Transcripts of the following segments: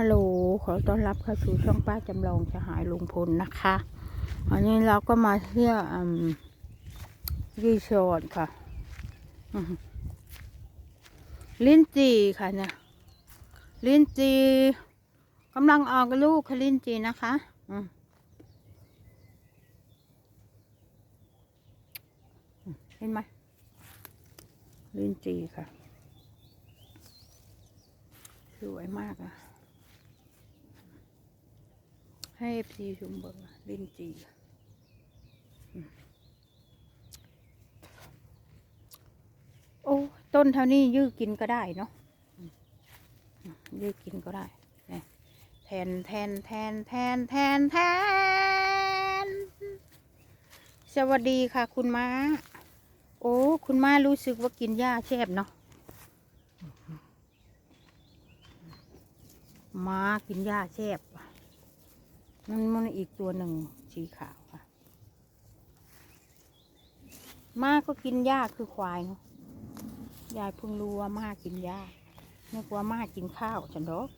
ฮัลโหล ขอต้อนรับเข้าสู่ช่องป้าจำลองจะหายลุงพลนะคะวันนี้เราก็มาเที่ยวรีสอร์ทค่ะ ลิ้นจีค่ะเนี่ย ลิ้นจีกำลังออกลูกค่ะลิ้นจีนะคะเห็นไหมลิ้นจีค่ะ สวยมากอะ ให้เอฟซีชุมเบิงลินจีโอ้ต้นเท่านี้ยื้อกินก็ได้เนาะยื้อกินก็ได้เนี่ยแทนแทนแทนแทนแทนแทน สวัสดีค่ะคุณม้า โอ้ คุณม้ารู้สึกว่ากินหญ้าแซ่บเนาะม้ากินหญ้าแซ่บ มันมันอีกตัวหนึ่งสีขาวค่ะ มาก็กินหญ้าคือควายเนาะยายเพิ่งรู้ว่ามากินหญ้านึกว่าม้ากินข้าวฉันดอก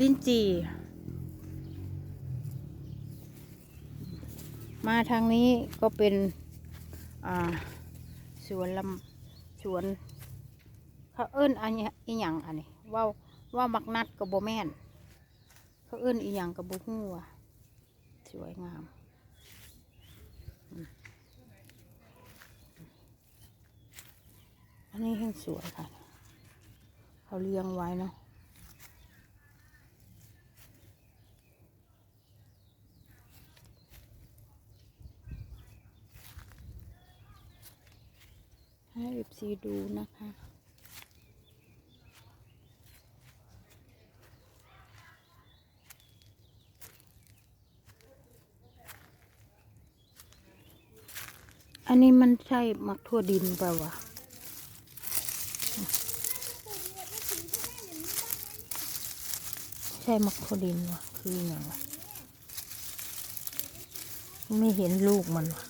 ลิ้นจี่มาทางนี้ก็เป็นสวนลำสวนเขาเอิ้นอันเนี้ยอีหยังอันนี้ว่าว่ามักนัดกับโบแม่น เขาเอิ้นอีหยังกับบฮู้ว่ะสวยงามอันนี้แห่งสวยค่ะ เขาเลี้ยงไว้เนาะให้เอฟซีดูนะคะ อันนี้มันใช่มักทั่วดินเปล่าวะใช่มักทั่วดินวะคืออย่างวะไม่เห็นลูกมันวะ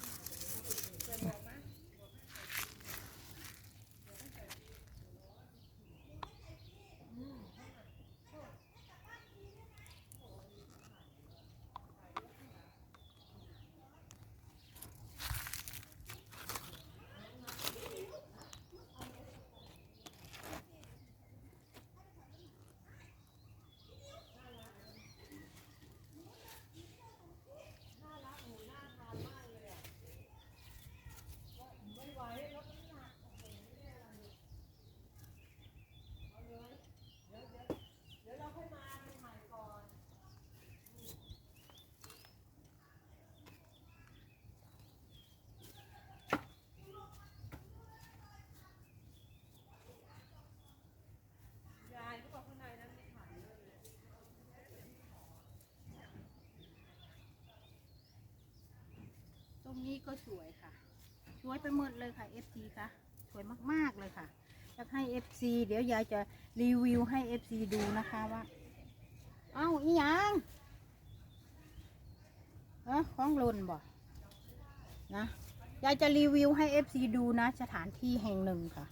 ตรง นี้ก็สวยค่ะ สวยไปหมดเลยค่ะ FC ค่ะ สวยมากๆเลยค่ะอยากให้ FC เดี๋ยวยายจะรีวิวให้ FC ดูนะคะว่า เอ้าอีหยังเออของหล่นบ่นะยายจะรีวิวให้ FC ดูนะ สถานที่แห่งหนึ่งค่ะ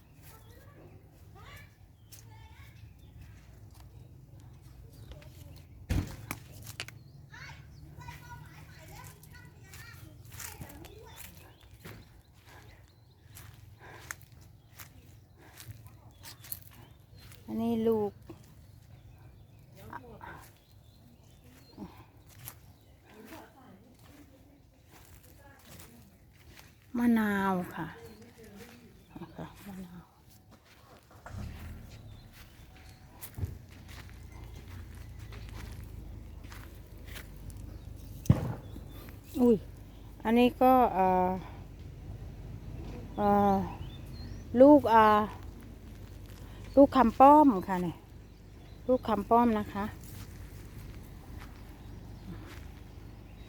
นนี้ลูก มะนาวค่ะนะคะมะนาวอุ้ย อันนี้ก็ เอ่อ เอ่อ ลูก อ่า ลูกคำป้อมค่ะเนี่ยลูกคำป้อมนะคะ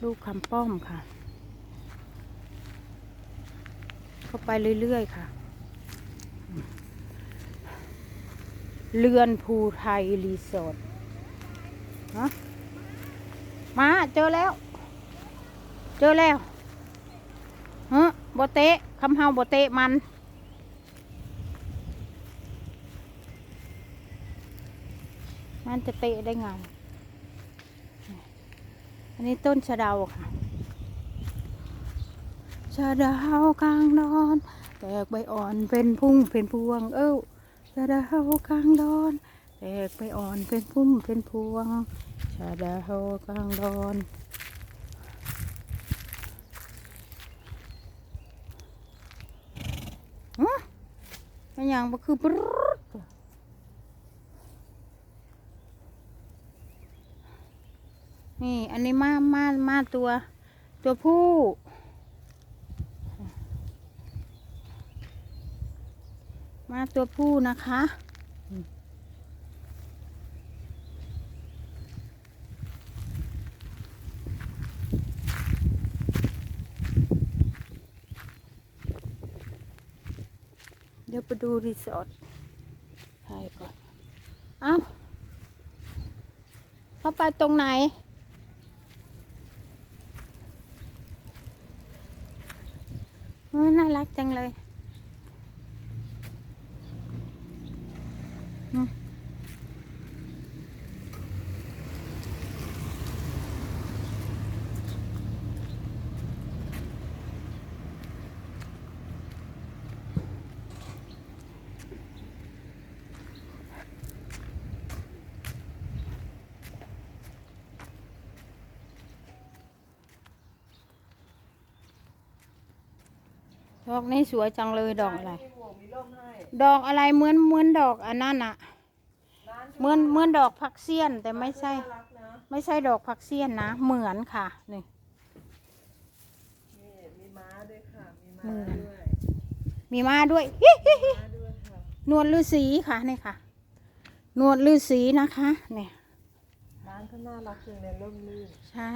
ลูกคำป้อมค่ะ เข้าไปเรื่อยๆค่ะ เรือนภูไทยรีสอร์ทฮะมาเจอแล้ว เจอแล้วฮะโบเตะคำเฮาโบเตะมัน มันจะเตะได้ไง อันนี้ต้นชะเดาค่ะ ชะเดากลางนอน แตกใบอ่อนเป็นพุ่งเป็นพวง เอ้าชะเดากลางดอน แตกใบอ่อนเป็นพุ่มเป็นพวง ชะเดากลางดอนฮะมันยังบ่คือปรดนี่ อันนี้มามามาตัว ตัวผู้ มาตัวผู้นะคะอืมเดี๋ยวไปดูรีสอร์ทใช่ก่อน เอ้า เข้าไปตรงไหน เฮ้ยน่ารัก จังเลย ดอกนี้สวยจังเลยดอกอะไรมีหมวกมีร่มให้ดอกอะไรเหมือนเหมือนดอกอันนั้นอะร้านเหมือนเหมือนดอกผักเสี้ยนแต่ไม่ใช่น่ารักนะไม่ใช่ดอกผักเสี้ยนนะเหมือนค่ะนี่นี่มีม้าด้วยค่ะ มีอืม้ามด้วยมีมาด้วยฮิฮิฮิม้าด้วยค่ะหนวดฤาษีค่ะนี่ค่ะหนวดฤาษีนะคะเนี่ยร้านก็น่ารักจังเลยร่มรื่นใช่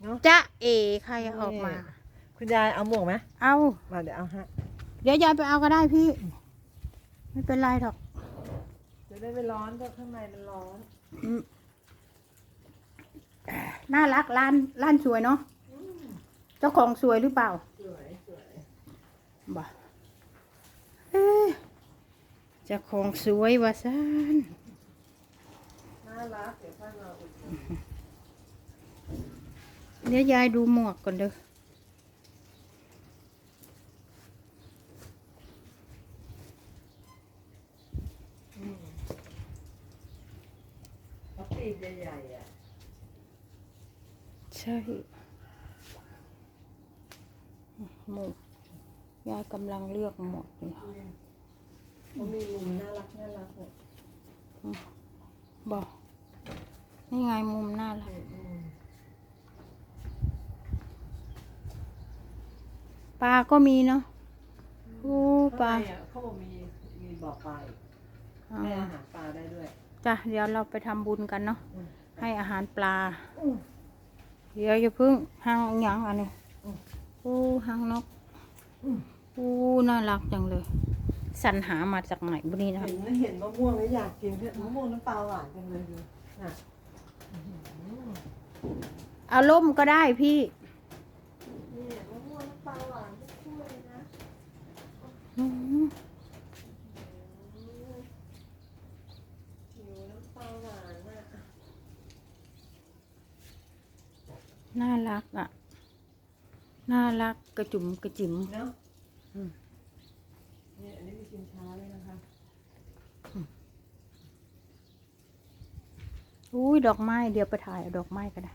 เนอะจะเอใครออกมา คุณยายเอาหมวกไหมเอามาเดี๋ยวเอาฮะเดี๋ยวยายไปเอาก็ได้พี่ ไม่เป็นไรหรอกจะได้ไม่ร้อนก็ข้างในมันร้อนอืมน่ารักร้านร้านสวยเนาะเจ้าของสวยหรือเปล่าสวยสวยบ่เอ๊ะเจ้าของสวยวะซันน่ารักเดี๋ยวค่อยมาอุดหนุนเดี๋ยวยายดูหมวกก่อนเด้ออืมเขาปีกใหญ่ๆอะ ใช่หมวกยายกำลังเลือกหมวกอยู่เขามีมุมน่ารักน่ารักเนี่ยบอกนี่ไงมุมน่ารักอืมปลาก็มีเนาะโอ้ปลาข้งในอะเขาบอกมีมีบ่อปลาอีกอ่าให้อาหารปลาได้ด้วยจ้ะเดี๋ยวเราไปทำบุญกันเนาะอืมให้อาหารปลาอืม เดี๋ยวอย่าเพึ่งหางหยังอันนี้อืมโอ้หางนกอืมโอ้น่ารักจังเลยสรรหามาจากไหนบุนี้นะเห็นเห็นมะม่วงแล้วอยากกินเนี่ยมะม่วงน้ำปลาหวานจังเลยดูน่ะอื้อหือเอาล่มก็ได้พี่ นี่มะม่วงน้ำปลาหวานทุกถ้วยนะ อืม หิวน้ำปลาหวานน่ะ น่ารักอะ น่ารักกระจุ๋มกระจิ๋มเนาะอืมนี่อันนี้มีชิมช้าเลยนะคะอุ้ยดอกไม้เดี๋ยวไปถ่ายเอาดอกไม้ก็ได้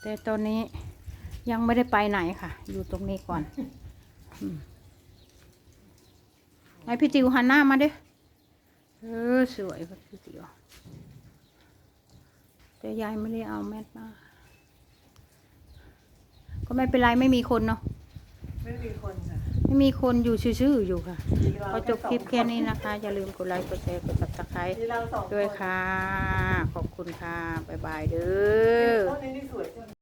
แต่ตอนนี้ยังไม่ได้ไปไหนค่ะ อยู่ตรงนี้ก่อนอืมไอพี่ติวหันหน้ามาดิเออสวยพี่ติว แต่ยายไม่ได้เอาแมสมา ก็ไม่เป็นไรไม่มีคนเนาะ ไม่มีคนค่ะ ไม่มีคนอยู่ซื่อๆอยู่ค่ะมีเราก็จบคลิปแค่นี้นะคะ อย่าลืมกดไลค์ กดแชร์ กด subscribe มีเราสองคนด้วยค่ะ ขอบคุณค่ะ บ๊ายบายเด้อ ต้นนี้นี่สวยจัง